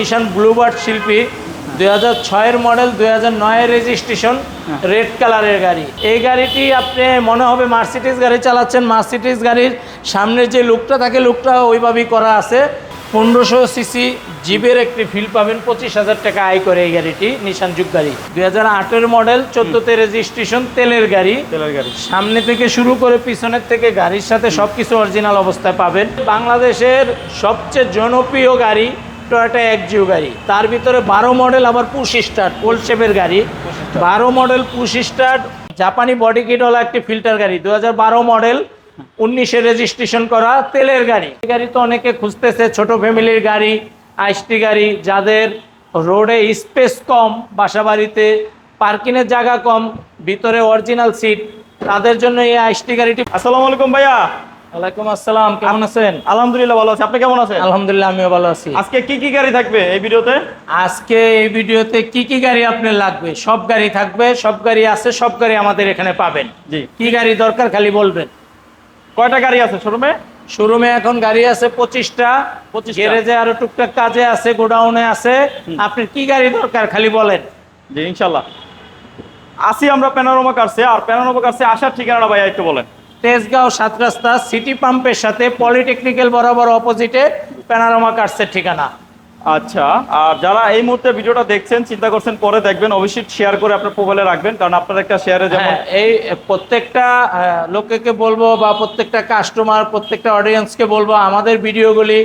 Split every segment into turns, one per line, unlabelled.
নিশান Bluebird শিল্পী দুই হাজার ছয়ের মডেল দুই হাজার নয়ের রেজিস্ট্রেশন রেড কালারের গাড়ি। এই গাড়িটি আপনি মনে হবে মার্সিডিজ গাড়ি চালাচ্ছেন। মার্সিডিজ গাড়ির সামনের যে লুকটা থাকে লুকটা ওইভাবেই করা আছে। পনেরোশো সিসি জিবের একটি ফিল পাবেন পঁচিশ হাজার টাকা আয় করে এই গাড়িটি নিশান যুগ গাড়ি। দুই হাজার আটের মডেল চোদ্দোতে রেজিস্ট্রেশন তেলের গাড়ি।
তেলের গাড়ি।
সামনে থেকে শুরু করে পিছনের থেকে গাড়ির সাথে সবকিছু অরিজিনাল অবস্থায় পাবেন। বাংলাদেশের সবচেয়ে জনপ্রিয় গাড়ি টয়োটা একজিও গাড়ি। তার ভিতরে বারো মডেল আবার পুশ স্টার্ট ওল্ড শেপের গাড়ি। বারো মডেল পুশ স্টার্ট জাপানি বডি কিটওয়ালা একটি ফিল্টার গাড়ি। দু বারো মডেল উনিশে রেজিস্ট্রেশন করা তেলের গাড়ি। এই গাড়ি তো অনেকে খুঁজতেছে ছোট ফ্যামিলির গাড়ি আইসটি গাড়ি যাদের রোডে স্পেস কম বাসা বাড়িতে পার্কিংয়ের জায়গা কম ভিতরে অরিজিনাল সিট তাদের জন্য এই আইসটি গাড়িটি
আসসালামু আলাইকুম ভাইয়া।
ওয়ালাইকুম আসসালাম কেমন আছেন?
আলহামদুলিল্লাহ ভালো আছি। আপনি কেমন আছেন?
আলহামদুলিল্লাহ আমিও ভালো আছি।
আজকে কি কি গাড়ি থাকবে এই ভিডিওতে?
আজকে এই ভিডিওতে কি কি গাড়ি আপনার লাগবে? সব গাড়ি থাকবে সব গাড়ি আছে সব গাড়ি আমাদের এখানে পাবেন।
জি।
কি গাড়ি দরকার খালি বলবেন?
কয়টা গাড়ি আছে শোরুমে?
শোরুমে এখন গাড়ি আছে পঁচিশটা।
25টা।
গ্যারেজে আরও টুকটাক কাজে আছে গোডাউনে আছে। আপনার কি গাড়ি দরকার খালি বলেন।
জি ইনশাল্লাহ আসি আমরা প্যানোরামা কারসে আর প্যানোরামা কারসে আসার ঠিকানাটা ভাইয়া একটু বলেন।
তেজগাঁও সাত রাস্তা সিটি পাম্পের সাথে পলিটেকনিক্যাল বরাবর অপোজিটে প্যানারোমা কার্সের ঠিকানা।
আচ্ছা আর যারা এই মুহূর্তে ভিডিওটা দেখছেন চিন্তা করছেন পরে দেখবেন অবশ্যই শেয়ার করে আপনার প্রোফাইলে রাখবেন কারণ আপনার একটা শেয়ারে যেমন
হ্যাঁ এই প্রত্যেকটা লোককে লোকেকে বলব বা প্রত্যেকটা কাস্টমার প্রত্যেকটা অডিয়েন্সকে বলব আমাদের ভিডিওগুলি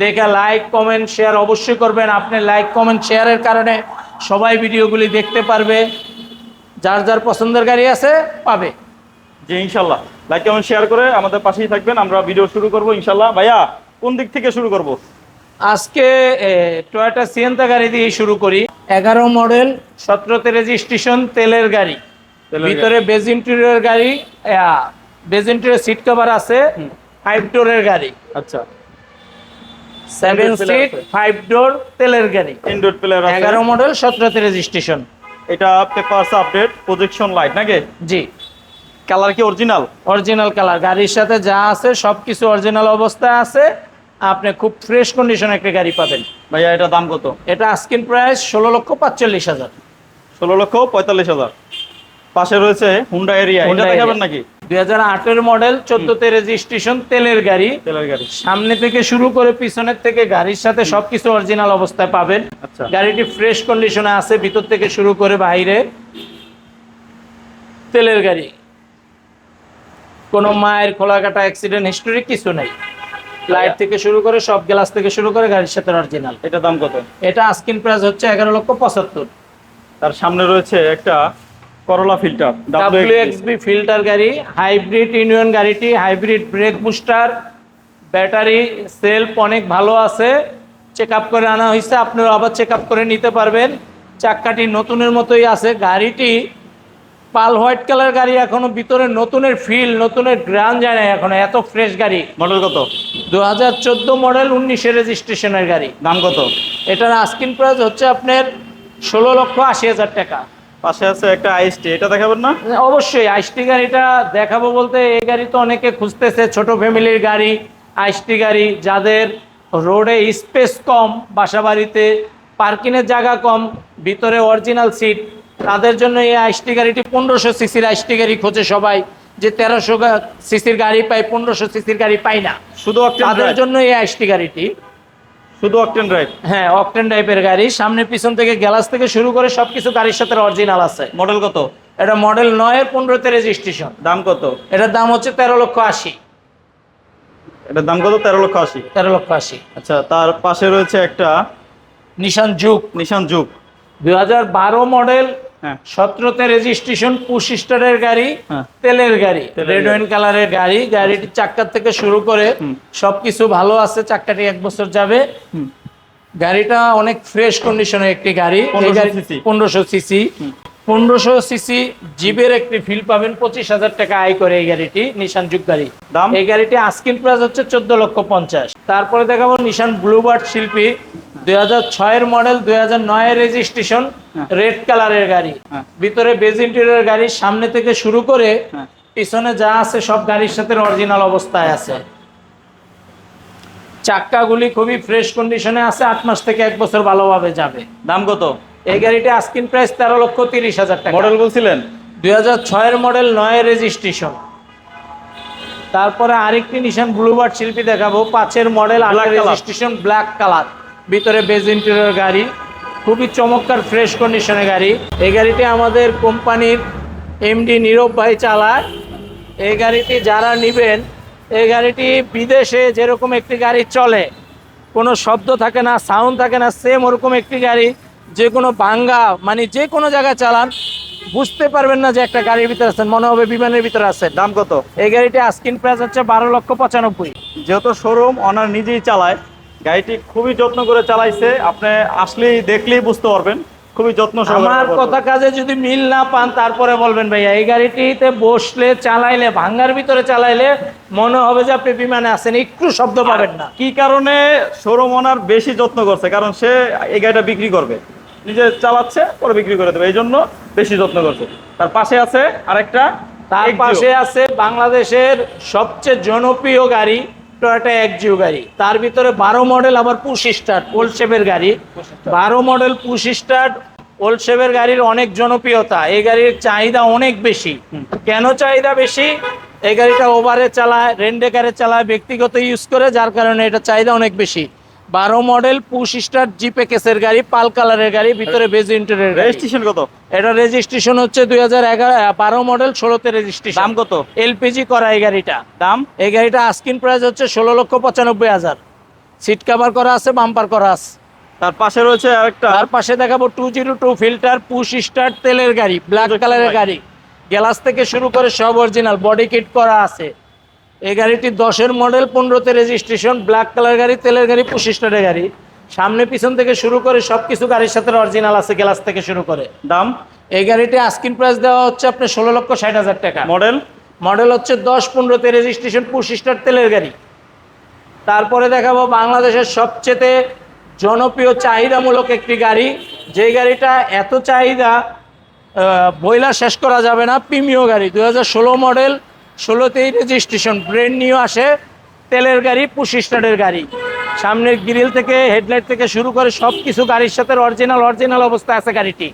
দেখে লাইক কমেন্ট শেয়ার অবশ্যই করবেন। আপনি লাইক কমেন্ট শেয়ারের কারণে সবাই ভিডিওগুলি দেখতে পারবে। যার যার পছন্দের গাড়ি আছে পাবে।
জি ইনশাল্লাহ লাইক কমেন্ট শেয়ার করে আমাদের পাশেই থাকবেন। আমরা ভিডিও শুরু করব ইনশাল্লাহ। ভাইয়া কোন দিক থেকে শুরু করব?
আজকে টয়োটা সিয়েন্তা গাড়ি দিয়ে শুরু করি। এগারো মডেল সতেরোতে রেজিস্ট্রেশন তেলের গাড়ি। ভিতরে বেজ ইন্টেরিয়র গাড়ি বেজ ইন্টেরিয়র সিট কভার আছে ফাইভ ডোরের গাড়ি।
আচ্ছা।
সেভেন সিট ফাইভ ডোর তেলের গাড়ি।
ইনডোর প্লেয়ার
এগারো মডেল সতেরোতে রেজিস্ট্রেশন
এটা পেপারস আপডেট প্রজেকশন লাইট নাকি?
জি।
কালার কি অরিজিনাল
অরিজিনাল কালার গাড়ির সাথে যা আছে সবকিছু অরিজিনাল অবস্থায় আছে। আপনি খুব ফ্রেশ কন্ডিশন একটা গাড়ি পাবেন।
ভাইয়া এটা দাম কত?
এটা আস্কিন প্রাইস ষোলো লক্ষ পাঁচচল্লিশ হাজার।
ষোলো লক্ষ পঁয়তাল্লিশ হাজার। পাশে রয়েছে হুন্ডা এরিয়া এটা দেখাবেন নাকি?
দুই হাজার আটের মডেল চোদ্দতে রেজিস্ট্রেশন তেলের গাড়ি।
তেলের গাড়ি।
সামনে থেকে শুরু করে পিছনের থেকে গাড়ির সাথে সবকিছু অরিজিনাল অবস্থায় পাবেন।
আচ্ছা।
গাড়িটি ফ্রেশ কন্ডিশনে আছে ভিতর থেকে শুরু করে বাইরে। তেলের গাড়ি। কোনো মায়ের খোলা কাটা অ্যাক্সিডেন্ট হিস্টোরি কিছু নেই। লাইট থেকে শুরু করে সব গ্লাস থেকে শুরু করে গাড়ির সাথে অরিজিনাল
এটা দাম কত?
এটা আস্কিন প্রাইস হচ্ছে এগারো লক্ষ পঁচাত্তর।
তার সামনে রয়েছে একটা করলা Fielder
W X B Fielder গাড়ি হাইব্রিড ইউনিয়ন গাড়িটি hybrid brake booster battery self অনেক ভালো আছে। চেক আপ করে আনা হয়েছে আপনিও আবার চেক আপ করে নিতে পারবেন। চাক্কাটি নতুনের মতোই আছে। গাড়িটি পাল হোয়াইট কালার গাড়ি এখনও ভিতরে নতুনের ফিল নতুনের গ্রান যায় না এখনও এত ফ্রেশ গাড়ি।
মডেল কত?
দু হাজার চোদ্দ মডেল উনিশে রেজিস্ট্রেশনের গাড়ি।
দাম কত?
এটার আস্কিন প্রাইস হচ্ছে আপনার ষোলো লক্ষ আশি হাজার টাকা।
পাশে আছে একটা আইএসটি এটা দেখাবেন না?
অবশ্যই আইসটি গাড়িটা দেখাবো বলতে এই গাড়ি তো অনেকে খুঁজতেছে ছোট ফ্যামিলির গাড়ি আইসটি গাড়ি যাদের রোডে স্পেস কম বাসাবাড়িতে পার্কিংয়ের জায়গা কম ভিতরে অরিজিনাল সিট তাদের জন্য এই আইসটি গাড়িটি পনেরোশো সিসির আইসটি গাড়ি খোঁজে সবাই যে তেরোশো সিসির গাড়ি পাই পনেরোশো সিসির গাড়ি পাই না।
শুধু
তাদের জন্য এই আইসটি গাড়িটি।
শুধু অকটেন ড্রাইভ
হ্যাঁ অকটেন টাইপের গাড়ি। সামনে পিছন থেকে গ্যালাস থেকে শুরু করে সবকিছু গাড়ির সাথে অরিজিনাল আছে।
মডেল কত?
এটা মডেল নয়ের পনেরোতে রেজিস্ট্রেশন
দাম কত?
এটার দাম হচ্ছে তেরো লক্ষ আশি।
এটার দাম কত? তেরো লক্ষ আশি।
তেরো লক্ষ আশি।
আচ্ছা তার পাশে রয়েছে একটা
নিশান যুগ
নিশান যুগ
দুই হাজার বারো মডেল সতেরোতে রেজিস্ট্রেশন পুশ স্টারের গাড়ি
হ্যাঁ।
তেলের গাড়ি রেড ওয়াইন কালারের গাড়ি। গাড়িটি চাক্কার থেকে শুরু করে সবকিছু ভালো আছে চাক্কাটি এক বছর যাবে। গাড়িটা অনেক ফ্রেশ কন্ডিশনের একটি গাড়ি।
1500
পনেরোশো সিসি পনেরোশো সিসি জিবের একটি ফিল পাবেন পঁচিশ হাজার টাকা আয় করে এই গাড়িটি নিশান যুগ গাড়ি।
দাম?
এই গাড়িটি আস্কিন প্রাইস হচ্ছে চোদ্দ লক্ষ পঞ্চাশ। তারপরে দেখাবো নিশান ব্লুবার্ড শিল্পী দুই হাজার ছয়ের মডেল দুই হাজার নয়ের রেজিস্ট্রেশন। রেড কালারের গাড়ি।
হ্যাঁ।
ভিতরে বেজ ইন্টেরিয়র গাড়ি সামনে থেকে শুরু করে
হ্যাঁ।
পিছনে যা আছে সব গাড়ির সাথে অরিজিনাল অবস্থায় আছে। চাক্কাগুলি খুবই ফ্রেশ কন্ডিশনে আছে আট মাস থেকে এক বছর ভালোভাবে যাবে।
দাম কত?
এই গাড়িটা আস্কিন প্রাইস তেরো লক্ষ তিরিশ হাজার টাকা।
মডেল বলছিলেন?
দুই হাজার ছয়ের মডেল নয় রেজিস্ট্রেশন তারপরে আরেকটি নিশান ব্লুবার্ড শিল্পী দেখাবো পাঁচের model
Black
registration black colour ভিতরে বেজ ইন্টেরিয়র গাড়ি খুবই চমৎকার ফ্রেশ কন্ডিশনের গাড়ি। এই গাড়িটি আমাদের কোম্পানির এমডি নীরব ভাই চালায়। এই গাড়িটি যারা নেবেন এই গাড়িটি বিদেশে যেরকম একটি গাড়ি চলে কোনো শব্দ থাকে না সাউন্ড থাকে না সেম ওরকম একটি গাড়ি যে কোনো বাঙ্গা মানে যে কোনো জায়গায় চালান বুঝতে পারবেন না যে একটা গাড়ির ভিতরে আছেন মনে হবে বিমানের ভিতরে আছেন।
দাম কত?
এই গাড়িটি আস্কিন প্রাইস হচ্ছে বারো লক্ষ পঁচানব্বই।
যেহেতু শোরুম ওনার নিজেই চালায় গাড়িটি খুবই যত্ন করে চালাইছে। আপনি আসলেই দেখলেই বুঝতে পারবেন। খুবই যত্ন
আমার কথা কাজে যদি মিল না পান তারপরে বলবেন ভাইয়া এই গাড়িটিতে বসলে চালাইলে ভাঙ্গার ভিতরে চালাইলে মনে হবে যে আপনি বিমানে আছেন। একটু শব্দ পাবেন না।
কি কারণে শোরুম ওনার বেশি যত্ন করছে? কারণ সে এই গাড়িটা বিক্রি করবে। নিজে চালাচ্ছে পরে বিক্রি করে দেবে। এই জন্য বেশি যত্ন করছে। তার পাশে আছে আরেকটা
তার পাশে আছে বাংলাদেশের সবচেয়ে জনপ্রিয় গাড়ি টয়োটা একজিও গাড়ি। তার ভিতরে বারো মডেল আবার পুশ স্টার্ট ওল্ড শেপের গাড়ি। বারো মডেল পুশ স্টার্ট ওল্ড শেপের গাড়ির অনেক জনপ্রিয়তা। এই গাড়ির চাহিদা অনেক বেশি। কেন চাহিদা বেশি? এই গাড়িটা ওভারে চালায় রেন্ডেকারে চালায়, ব্যক্তিগত ইউজ করে, যার কারণে এটা চাহিদা অনেক বেশি। বারো মডেল পুশ স্টার্ট জিপে কেসের গাড়ি পাল কালারের গাড়ি ভিতরে বেজ ইন্টারের
রেজিস্ট্রেশন কত?
এটা রেজিস্ট্রেশন হচ্ছে দুই হাজার এগারো বারো মডেল ষোলোতে রেজিস্ট্রেশন
দাম কত?
এলপিজি করা এই গাড়িটা।
দাম?
এই গাড়িটা আস্কিন প্রাইস হচ্ছে ষোলো লক্ষ পঁচানব্বই হাজার। সিট কাভার করা আছে বাম্পার করা আছে।
তার পাশে রয়েছে আরেকটা।
তার পাশে দেখাবো two zero two Fielder push start তেলের গাড়ি ব্ল্যাক কালারের গাড়ি। গ্লাস থেকে শুরু করে সব অরিজিনাল বডি কিট করা আছে। এই গাড়িটি দশের মডেল পনেরোতে রেজিস্ট্রেশন ব্ল্যাক কালার গাড়ি তেলের গাড়ি পঁচিশ গাড়ি। সামনে পিছন থেকে শুরু করে সব কিছু গাড়ির সাথে অরিজিনাল আছে গ্লাস থেকে শুরু করে।
দাম?
এই গাড়িটি আস্কিন প্রাইস দেওয়া হচ্ছে আপনার ষোলো লক্ষ ষাট হাজার টাকা।
মডেল?
মডেল হচ্ছে দশ পনেরোতে রেজিস্ট্রেশন পঁচিশটার তেলের গাড়ি। তারপরে দেখাবো বাংলাদেশের সবচেয়ে জনপ্রিয় চাহিদামূলক একটি গাড়ি। যে গাড়িটা এত চাহিদা বইলা শেষ করা যাবে না প্রিমিয় গাড়ি দু হাজার ষোলো মডেল ষোলোতেই রেজিস্ট্রেশন ব্রেন্ড নিউ আসে তেলের গাড়ি পঁচিশটারের গাড়ি। সামনের গ্রিল থেকে হেডলাইট থেকে শুরু করে সব কিছু গাড়ির সাথে অরিজিনাল অরিজিনাল অবস্থায় আছে গাড়িটি।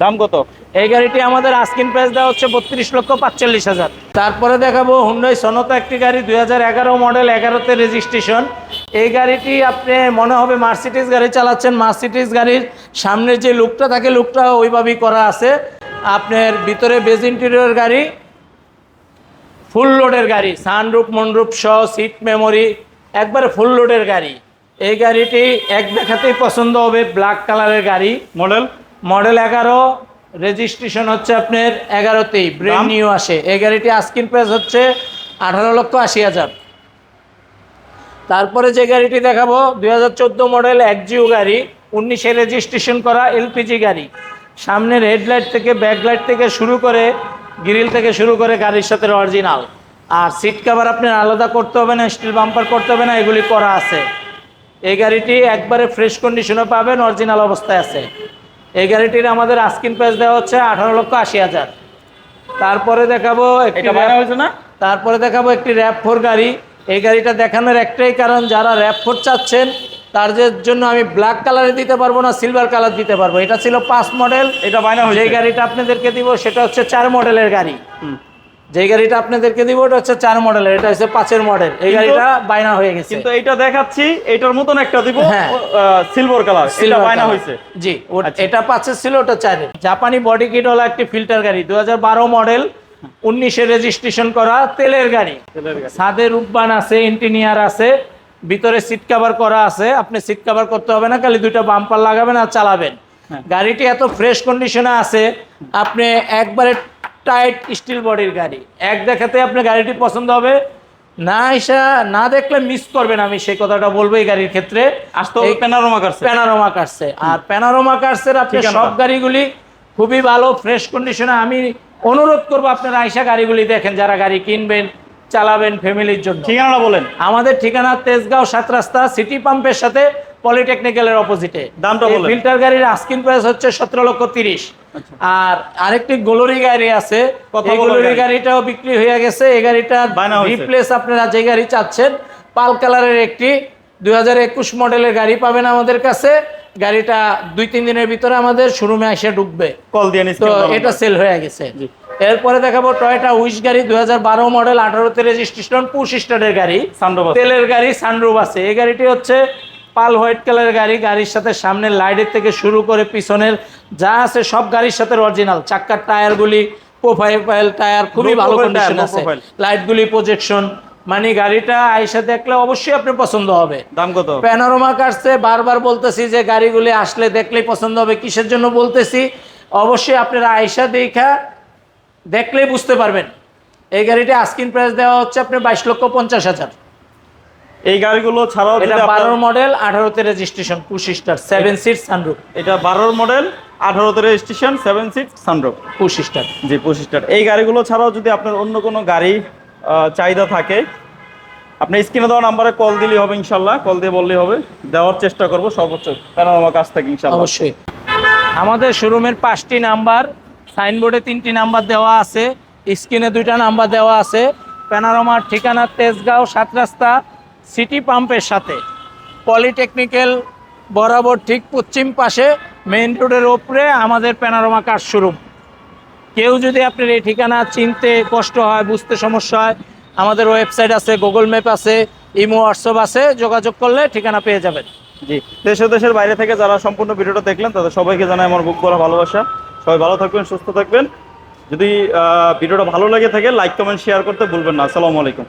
দাম কত?
এই গাড়িটি আমাদের আস্কিন প্রাইস দেওয়া হচ্ছে বত্রিশ লক্ষ পাঁচচল্লিশ হাজার। তারপরে দেখাবো হুন্ডাই সনতা একটি গাড়ি দুই হাজার এগারো মডেল এগারোতে রেজিস্ট্রেশন এই গাড়িটি আপনি মনে হবে মার্সিডিস গাড়ি চালাচ্ছেন। মার্সিডিস গাড়ির সামনের যে লুকটা থাকে লুকটা ওইভাবেই করা আছে। আপনার ভিতরে বেজ ইন্টেরিয়র গাড়ি ফুল লোডের গাড়ি সানরুপ মনরুপ সহ সিট মেমোরি একবারে ফুল লোডের গাড়ি। এই গাড়িটি এক দেখাতেই পছন্দ হবে ব্ল্যাক কালারের গাড়ি।
মডেল?
মডেল এগারো রেজিস্ট্রেশন হচ্ছে আপনার এগারোতেই ব্রেন নিউ আসে। এই গাড়িটি আস্কিন প্রাইস হচ্ছে আঠারো লক্ষ আশি হাজার। তারপরে যে গাড়িটি দেখাবো দুই হাজার চোদ্দ মডেল একজিও গাড়ি উনিশে রেজিস্ট্রেশন করা এলপিজি গাড়ি। সামনের হেডলাইট থেকে ব্যাকলাইট থেকে শুরু করে গ্রিল থেকে শুরু করে গাড়ির সাথে অরিজিনাল আর সিট কাভার আপনার আলাদা করতে হবে না স্টিল বাম্পার করতে হবে না এগুলি করা আছে। এই গাড়িটি একবারে ফ্রেশ কন্ডিশনে পাবেন অরিজিনাল অবস্থায় আছে। এই গাড়িটির আমাদের আস্কিন প্রাইস দেওয়া হচ্ছে আঠারো লক্ষ আশি হাজার। তারপরে দেখাবো
না?
তারপরে দেখাবো একটি র্যাপ ফোর গাড়ি। এই গাড়িটা দেখানোর একটাই কারণ যারা র্যাপ ফোর চাচ্ছেন তাদের জন্য আমি ব্ল্যাক কালারে দিতে পারব না সিলভার কালার দিতে পারব। এটা ছিল পাঁচ মডেল
এটা বাইনা
যে
হয়েছে
গাড়িটা আপনাদেরকে দিব সেটা হচ্ছে চার মডেলের গাড়ি।
হুম।
যে গাড়িটা আপনাদেরকে দিব ওটা হচ্ছে চার মডেলের এটা হচ্ছে পাঁচের মডেল এই গাড়িটা বায়না হয়ে গেছে।
কিন্তু এটা দেখাচ্ছি এটার মতন একটা দিব
হ্যাঁ।
সিলভার কালার এটা বায়না হয়েছে।
জি ও-
আচ্ছা।
এটা পাঁচের ছিল ওটা চারের। জাপানি বডি কিট হলো একটি ফিল্টার গাড়ি দু বারো মডেল উনিশে রেজিস্ট্রেশন করা তেলের গাড়ি। ছাদে রূপবান আছে ইঞ্জিনিয়ার আছে। ভিতরে সিট কাভার করা আছে আপনি সিট কভার করতে হবে না খালি দুইটা বাম্পার লাগাবেন আর চালাবেন।
হ্যাঁ।
গাড়িটি এত ফ্রেশ কন্ডিশনে আছে আপনি একবারে টাইট স্টিল বডির গাড়ি। এক দেখাতে আপনার গাড়িটি পছন্দ হবে। না এসা না দেখলে মিস করবেন আমি সেই কথাটা বলব এই গাড়ির ক্ষেত্রে।
প্যানারোমা
কার্সে আর প্যানারোমা কার্সের আপনি সব গাড়িগুলি খুবই ভালো ফ্রেশ কন্ডিশনে আমি অনুরোধ করব আপনারা আইসা গাড়িগুলি দেখেন যারা গাড়ি কিনবেন চালাবেন ফ্যামিলির জন্য।
ঠিকানাটা বলেন।
আমাদের ঠিকানা তেজগাঁও সাত রাস্তা সিটি পাম্পের সাথে পলিটেকনিক্যালের অপোজিটে
দামটা বলেন।
ফিল্টার গাড়ির আস্কিন প্রাইস হচ্ছে সতেরো লক্ষ তিরিশ। আর আরেকটি গ্লোরি গাড়ি আছে।
গাড়ি?
গাড়িটাও বিক্রি হয়ে গেছে। এই
হয়েছে।
রিপ্লেস আপনারা যে গাড়ি চাচ্ছেন পাল কালারের একটি দুই হাজার একুশ মডেলের গাড়ি পাবেন আমাদের কাছে। গাড়িটা দুই তিন দিনের ভিতরে আমাদের শোরুমে এসে ঢুকবে।
কল দিয়ে
তো এটা সেল হয়ে গেছে। এরপরে দেখাবো টয়টা উইশ গাড়ি দুই হাজার বারো মডেল আঠারোতে রেজিস্ট্রেশন পুশ স্টারের গাড়ি
সানরুফ
তেলের গাড়ি সানরুফ আছে। এই গাড়িটি হচ্ছে পাল হোয়াইট কালারের গাড়ি গাড়ির সাথে সামনের লাইটের থেকে শুরু করে পিছনের যা আছে সব গাড়ির সাথে অরিজিনাল চাক্কার টায়ারগুলি প্রোফাইল টায়ার খুবই ভালো কন্ডিশন আছে। লাইটগুলি প্রজেকশন মানে গাড়িটা আইসা দেখলে অবশ্যই আপনার পছন্দ হবে।
দাম কত
প্যানোরামা কাটছে বারবার বলতেছি যে গাড়িগুলি আসলে দেখলেই পছন্দ হবে কিসের জন্য বলতেছি? অবশ্যই আপনারা আয়সা দেখা দেখলেই বুঝতে পারবেন। এই গাড়িটা আস্কিন প্রাইস দেওয়া হচ্ছে আপনার বাইশ লক্ষ পঞ্চাশ হাজার।
এই গাড়িগুলো ছাড়াও যদি
এটা
আপনার-
বারোর মডেল আঠারোতে registration push start seven seat sunroof
এটা বারোর মডেল আঠারোতে registration seven seat sunroof
push start
জি পঁচিশটার এই গাড়িগুলো ছাড়াও যদি আপনার অন্য কোনো গাড়ি চাহিদা থাকে আপনি স্ক্রিনে দেওয়া নাম্বারে কল দিলেই হবে ইনশাল্লাহ। কল দিয়ে বললেই হবে। দেওয়ার চেষ্টা করব সর্বোচ্চ প্যানোরামা কাছ থেকে ইনশাল্লাহ।
অবশ্যই। আমাদের শোরুমের পাঁচটি নাম্বার সাইনবোর্ডে তিনটি নাম্বার দেওয়া আছে, স্ক্রিনে দুইটা নাম্বার দেওয়া আছে। প্যানারোমার ঠিকানা তেজগাঁও, সাত রাস্তা, সিটি পাম্পের সাথে। পলিটেকনিক্যাল বরাবর ঠিক পশ্চিম পাশে মেইন রোডের ওপরে আমাদের প্যানারোমা কার শোরুম কেউ যদি আপনার এই ঠিকানা চিনতে কষ্ট হয়, বুঝতে সমস্যা হয়, আমাদের ওয়েবসাইট আছে, গুগল ম্যাপ আছে, ইমো, হোয়াটসঅ্যাপ আছে, যোগাযোগ করলে ঠিকানা পেয়ে যাবেন।
জি। দেশ দেশের বাইরে থেকে যারা সম্পূর্ণ ভিডিওটা দেখলেন, তাদের সবাইকে জানাই আমার বুক করা ভালোবাসা। সবাই ভালো থাকবেন, সুস্থ থাকবেন। যদি ভিডিওটা ভালো লাগে থাকে লাইক কমেন্ট শেয়ার করতে ভুলবেন না। আসসালামু আলাইকুম।